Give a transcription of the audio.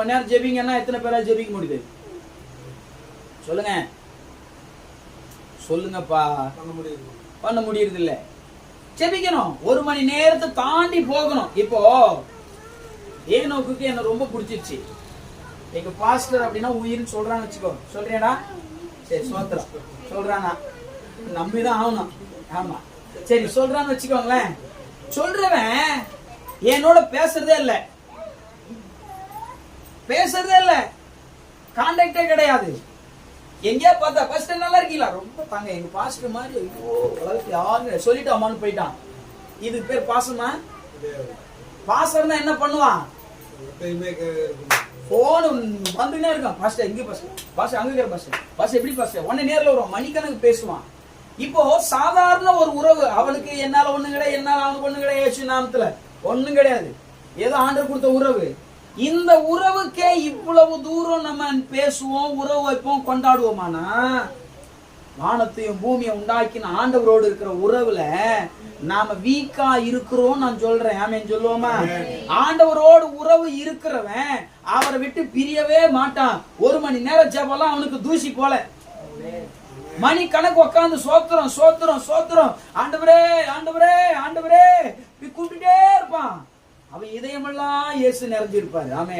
மணி நேரம் ஜெபிங்கன்னா எத்தனை பேரா ஜெபிக்க முடியுது? சொல்லுங்க. சொல்லுங்கப்பா. பண்ண முடியுது பண்ண முடியறது இல்ல ஜெபிக்கணும். ஒரு மணி நேரத்தை தாண்டி போகணும். இப்போ ஏனோக்குக்கு என்ன ரொம்ப பிடிச்சிருச்சு. எங்க பாஸ்டர் அப்படின்னா உயிர்னு சொல்றான்னு வச்சுக்கோ. சொல்றியாடா? சரி சோத்திரம். சொல்றானா? நம்பிதான் ஆகணும். ஆமா. சரி சொல்றான்னு வச்சுக்கோங்களேன். சொல்றவன் என்னோட பேசுறதே இல்ல. பேசுறதே இல்ல. கான்டாக்டே கிடையாது. எங்கேயா பார்த்தா ஃபர்ஸ்ட் நல்லா இருக்கீங்களா? ரொம்ப தாங்க எங்க பாஸ்டர் மாதிரி ஐயோ உலகத்துல யாருன்னு சொல்லிட்டு போயிட்டான். இதுக்கு பேர் பாசமா பாசம்னா என்ன பண்ணுவான்? எப்பயுமே போன் வந்துனே இருக்கான். பாஸ்டர் எங்க பாஸ்டர்? பாஸ்டர் அங்க இருக்கிற பாஸ்டர். பாஸ்டர் எப்படி பாஸ்டர்? உடனே நேரில் வருவான். மணிக்கணக்கு பேசுவான். இப்போ சாதாரண ஒரு உறவு அவனுக்கு என்னால ஒண்ணு கிடையாது என்னால அவனுக்கு ஒண்ணு கிடையாது நாமத்துல. ஒண்ணும் கிடையாது. ஏதோ ஆண்டர் கொடுத்த உறவு. இந்த உறவுக்கே இவ்வளவு தூரம் நம்ம பேசுவோம் உறவு வைப்போம் கொண்டாடுவோமானா? வானத்தையும் பூமியை உண்டாக்கின ஆண்டவரோடு இருக்கிற உறவுல நாம வீக்கா இருக்கிறோம் நான் சொல்றேன். ஆமென் சொல்லுவோமா? ஆண்டவரோடு உறவு இருக்கிறவன் அவரை விட்டு பிரியவே மாட்டான். ஒரு மணி நேரம் ஜெபம்லாம் அவனுக்கு தூசி போல. மணி கணக்கு உட்காந்து சோத்திரம் சோத்திரம் சோத்திரம். ஆண்டவரே ஆண்டவரே ஆண்டவரே கூப்பிட்டுட்டே இருப்பான். அவன் இதயமெல்லாம் இயேசு நிறைஞ்சிருப்பாரு. ஆமே